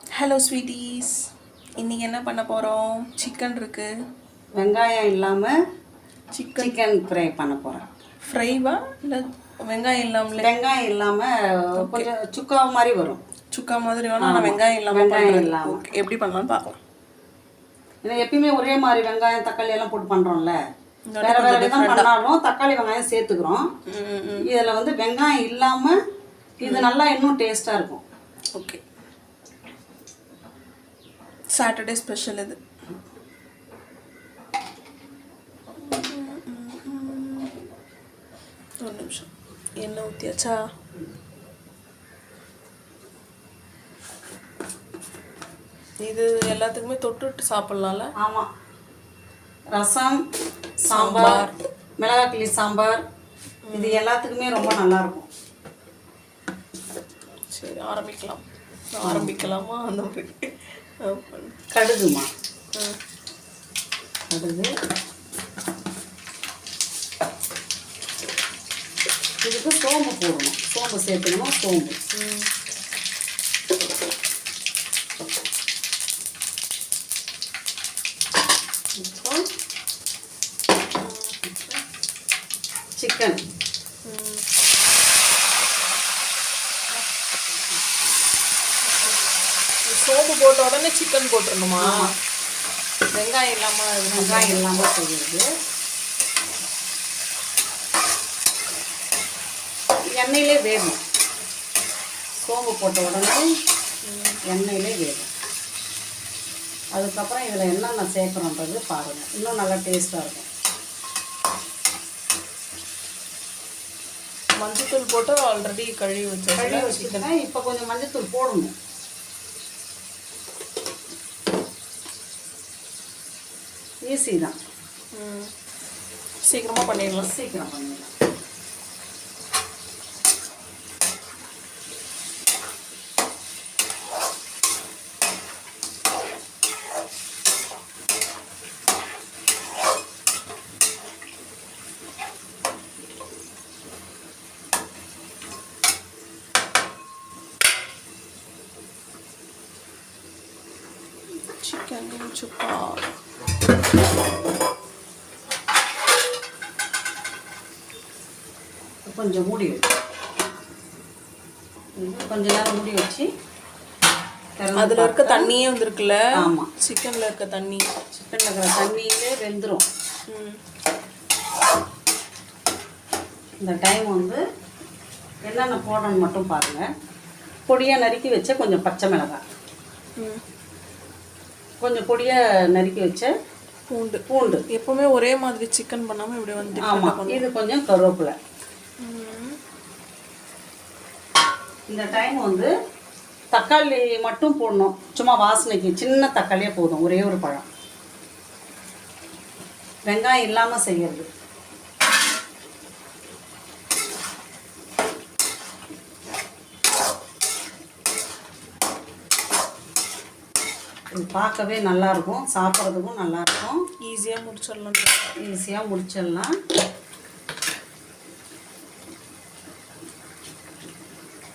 Hello sweeties இன்னைக்கு என்ன பண்ண போகிறோம் சிக்கன் இருக்கு. வெங்காயம் இல்லாமல் சிக்கன் சிக்கன் ஃப்ரை பண்ண போகிறேன் ஃப்ரைவா இல்லை வெங்காயம் இல்லாமலே? வெங்காயம் இல்லாமல் கொஞ்சம் சுக்கா மாதிரி வரும். சுக்கா மாதிரி வேணும் ஆனால் வெங்காயம் இல்லாமல் வெங்காயம் பண்ணுறது இல்லாம. ஓகே எப்படி பண்ணலாம்னு பார்க்கலாம். ஏன்னா எப்பயுமே ஒரே மாதிரி வெங்காயம் தக்காளி எல்லாம் போட்டு பண்ணுறோம்ல வேற வேற விதம் பண்ணாலும் தக்காளி வெங்காயம் சேர்த்துக்கிறோம். இதில் வந்து வெங்காயம் இல்லாமல் இது நல்லா இன்னும் டேஸ்ட்டாக இருக்கும். ஓகே சாட்டர்டே ஸ்பெஷல் இது. ஒரு நிமிஷம். எண்ணெய் ஊற்றியாச்சா இது எல்லாத்துக்குமே தொட்டுட்டு சாப்பிட்லாம்ல? ஆமாம் ரசம் சாம்பார் மிளகாய் கிளி சாம்பார். இது எல்லாத்துக்குமே ரொம்ப நல்லா இருக்கும் சரி ஆரம்பிக்கலாம். ஆரம்பிக்கலாமா? அந்த மாதிரி. கடுகுமா. கடுகு. இதுக்கு சோம்பு போடணும். சோம்பு சேர்த்துக்கணும் சோம்பு. சிக்கன் சோம்பு போட்ட உடனே சிக்கன் போட்டுருணுமா வெங்காயம் இல்லாமல் வெங்காயம் இல்லாமல் செய்கிறது எண்ணெயிலே வேகும் சோம்பு போட்ட உடனே எண்ணெயிலே வேகும் அதுக்கப்புறம் இதில் என்னென்ன சேர்க்குறோன்றது பாருங்கள் இன்னும் நல்லா டேஸ்ட்டாக இருக்கும். மஞ்சத்தூள் போட்டு ஆல்ரெடி கழுவி வச்சு கழுவி வச்சுக்கிறேன் இப்போ கொஞ்சம் மஞ்சத்தூள் போடணும். ஈஸி தான் சீக்கிரமாக பண்ணிடலாம் சீக்கிரம் பண்ணிடலாம் சிக்கன் சுக்கா கொஞ்சம் மூடி வச்சு. கொஞ்ச நேரம் மூடி வச்சு அதில் இருக்க தண்ணியே வந்திருக்குல்ல? ஆமாம் சிக்கனில் இருக்க தண்ணி. சிக்கனில் இருக்கிற தண்ணியிலே வெந்துடும் ம். இந்த டைம் வந்து என்னென்ன போடணும்னு மட்டும் பாருங்கள் பொடியாக நறுக்கி வச்ச கொஞ்சம் பச்சை மிளகாய். ம். கொஞ்சம் பொடியாக நறுக்கி வச்ச பூண்டு. பூண்டு. எப்பவுமே ஒரே மாதிரி சிக்கன் பண்ணாமல் இப்படி வந்து ஆமாம் இது கொஞ்சம் கருவேப்பிலை. இந்த டைம் வந்து தக்காளி மட்டும் போடணும். சும்மா வாசனைக்கு சின்ன தக்காளியே போதும். ஒரே ஒரு பழம். வெங்காயம் இல்லாமல் செய்யறது. இது பார்க்கவே நல்லா இருக்கும். சாப்பிட்றதுக்கும் நல்லா இருக்கும். ஈஸியாக முடிச்சிடலாம். ஈஸியாக முடிச்சிடலாம்.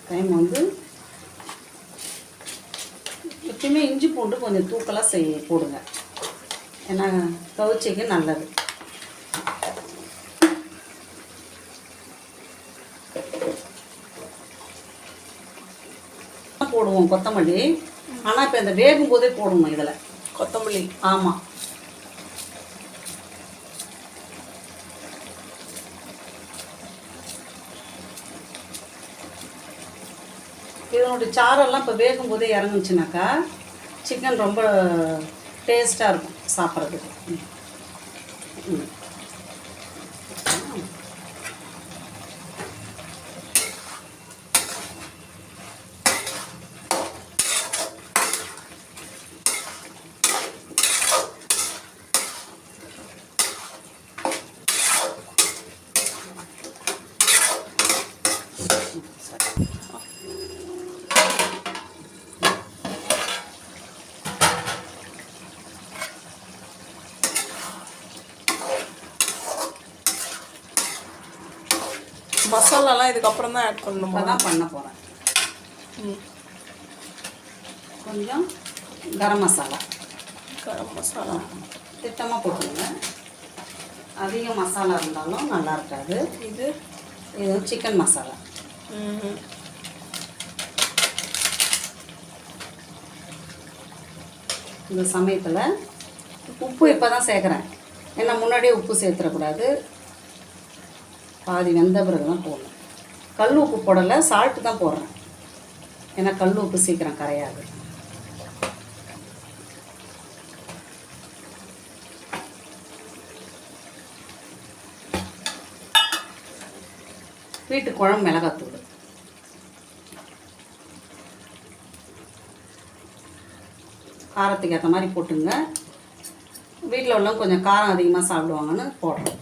டைம் வந்து எப்பயுமே இஞ்சி பூண்டு கொஞ்சம் தூக்கலாக செய்ய போடுங்க. ஏன்னா கவுச்சிக்கு நல்லது. போடுவோம் கொத்தமல்லி. ஆனால் இப்போ இந்த வேகும் போதே போடணும் இதில். கொத்தமல்லி. ஆமாம் இதனுடைய சாரெல்லாம் இப்போ வேகும் போதே இறங்குச்சுனாக்கா சிக்கன் ரொம்ப டேஸ்ட்டாக இருக்கும் சாப்பிட்றதுக்கு ம். மசாலாலாம் இதுக்கப்புறம் தான் ஆட் பண்ணணுமா தான் பண்ண போகிறேன் கொஞ்சம் கரம் மசாலா. கரம் மசாலா. திட்டமாக போட்டுருங்க அதிக மசாலா இருந்தாலும் நல்லா இருக்காது. இது? இது சிக்கன் மசாலா. இந்த சமயத்தில் உப்பு இப்போ தான் சேர்க்குறேன். ஏன்னா முன்னாடியே உப்பு சேர்த்துடக்கூடாது. பாதி வெந்த பிறகு தான் போடணும். கல் உப்பு போடலை சால்ட்டு தான் போடுறேன். ஏன்னா கல் உப்பு சீக்கிரம் கரையாது. வீட்டு குழம்பு மிளகாத்தூள். காரத்துக்கு ஏற்ற மாதிரி போட்டுங்க. வீட்டில் உள்ளவங்க கொஞ்சம் காரம் அதிகமாக சாப்பிடுவாங்கன்னு போடுறேன்.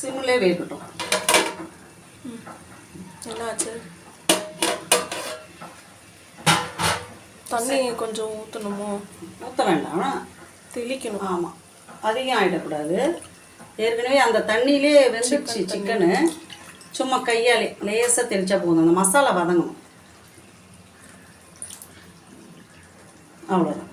சிம்லே வேகட்டும். என்னாச்சு? தண்ணி கொஞ்சம் ஊற்றணுமோ ஊற்ற வேண்டாம் தெளிக்கணும். ஆமாம் அதிகம் ஆகிடக்கூடாது ஏற்கனவே அந்த தண்ணியிலே வெந்துடுச்சு சிக்கனு சும்மா கையாலே லேசாக தெளிச்சா போதும். அந்த மசாலா வதங்கணும். அவ்வளோதான்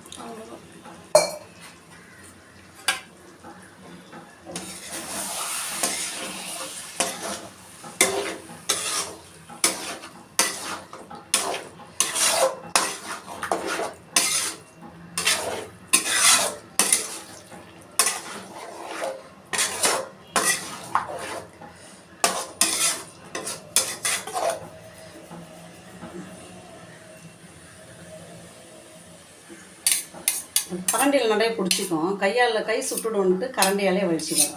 கரண்டியில் நிறைய பிடிச்சிக்கும். கையால் கை சுட்டுடுன்ட்டு கரண்டியாலே வலிச்சுடுவேன்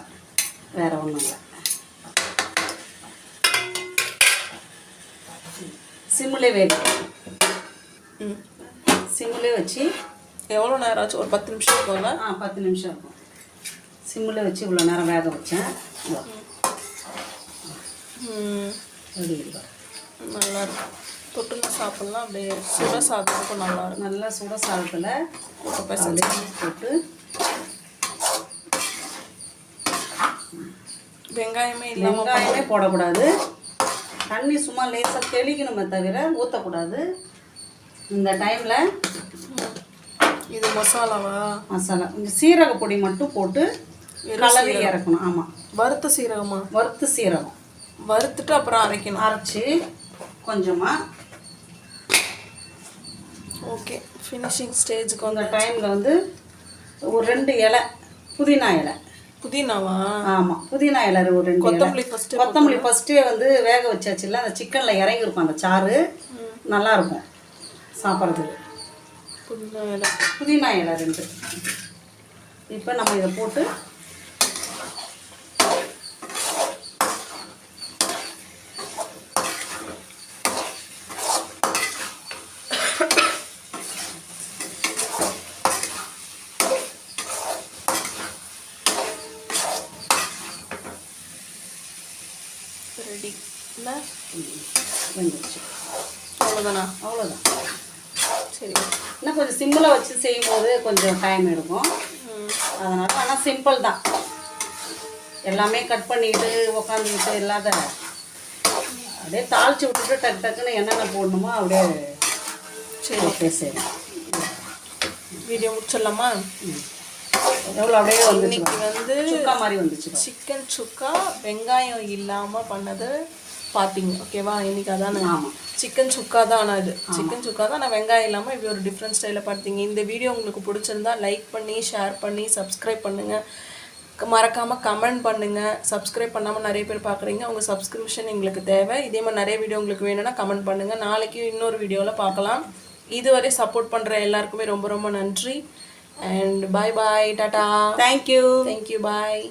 வேறு ஒன்றும் இல்லை. சிம்மிலே வேகும் சிம்மிலே வச்சு எவ்வளோ நேரம் ஆச்சு? ஒரு பத்து நிமிஷம் இருக்கும்ல ஆ பத்து நிமிஷம் இருக்கும். சிம்மில் வச்சு இவ்வளோ நேரம் வேக வச்சேன். நல்லா இருக்கும் தொட்டுன்னு சாப்பிட்லாம். அப்படியே சுட சாப்பிட்றதுக்கும் நல்லா இருக்கும். நல்லா சுட சாதத்தில் போட்டு பிசைஞ்சு போட்டு. வெங்காயமே இல்லாமல் வெங்காயமே போடக்கூடாது. தண்ணி சும்மா லேசாக தெளிக்கணுமே தவிர ஊற்றக்கூடாது இந்த டைமில் இது மசாலாவா? மசாலா. கொஞ்சம் சீரக பொடி மட்டும் போட்டு கலவி இறக்கணும். ஆமாம் வறுத்த சீரகமா? வறுத்து சீரகம். வறுத்துட்டு அப்புறம் அரைக்கணும். அரைச்சி கொஞ்சமாக ஓகே ஃபினிஷிங் ஸ்டேஜுக்கு அந்த வந்து. டைமில் வந்து ஒரு ரெண்டு இலை புதினா இலை. புதினாவா? ஆமாம் புதினா இலை ஒரு ரெண்டு கொத்தமல்லி ஃபஸ்ட்டு கொத்தமல்லி ஃபஸ்ட்டே வந்து வேக வச்சாச்சுல அந்த சிக்கனில் இறங்கியிருக்கும் அந்த சாறு. நல்லா இருக்கும் சாப்பிட்றதுக்கு. புதினா இலை. புதினா இலை ரெண்டு. இப்போ நம்ம இதை போட்டு ரெடி இல்லை வெந்துருச்சு அவ்வளோதானா அவ்வளோதான் சரி இன்னும் கொஞ்சம் சிம்மில் வச்சு செய்யும்போது கொஞ்சம் டைம் எடுக்கும். அதனால் ஆனால் சிம்பிள் தான். எல்லாமே கட் பண்ணிட்டு உக்காந்துக்கிட்டு இல்லாத அப்படியே தாளிச்சு விட்டுட்டு டக்கு டக்குன்னு என்னென்ன போடணுமோ அப்படியே சரி. ஓகே சரி வீடியோ முடிச்சிடலாமா? எவ்வளோ அப்படியே இன்னைக்கு வந்து சுக்கா மாதிரி வந்துச்சு சிக்கன் சுக்கா வெங்காயம் இல்லாமல் பண்ணது. பார்த்தீங்க ஓகேவா இன்னைக்கு அதானே? ஆமாம் சிக்கன் சுக்கா தான் ஆனால் இது சிக்கன் சுக்கா தான். நான் வெங்காயம் இல்லாமல் இப்படி ஒரு டிஃப்ரெண்ட் ஸ்டைலில் பார்த்தீங்க இந்த வீடியோ உங்களுக்கு பிடிச்சிருந்தா லைக் பண்ணி ஷேர் பண்ணி சப்ஸ்கிரைப் பண்ணுங்கள் மறக்காமல் கமெண்ட் பண்ணுங்கள் சப்ஸ்கிரைப் பண்ணாமல் நிறைய பேர் பார்க்குறீங்க உங்கள் சப்ஸ்கிரிப்ஷன் எங்களுக்கு தேவை. இதே மாதிரி நிறைய வீடியோ உங்களுக்கு வேணும்னா கமெண்ட் பண்ணுங்கள் நாளைக்கு இன்னொரு வீடியோவில் பார்க்கலாம் இதுவரை சப்போர்ட் பண்ணுற எல்லாருக்குமே ரொம்ப ரொம்ப நன்றி. And bye bye tata thank you thank you bye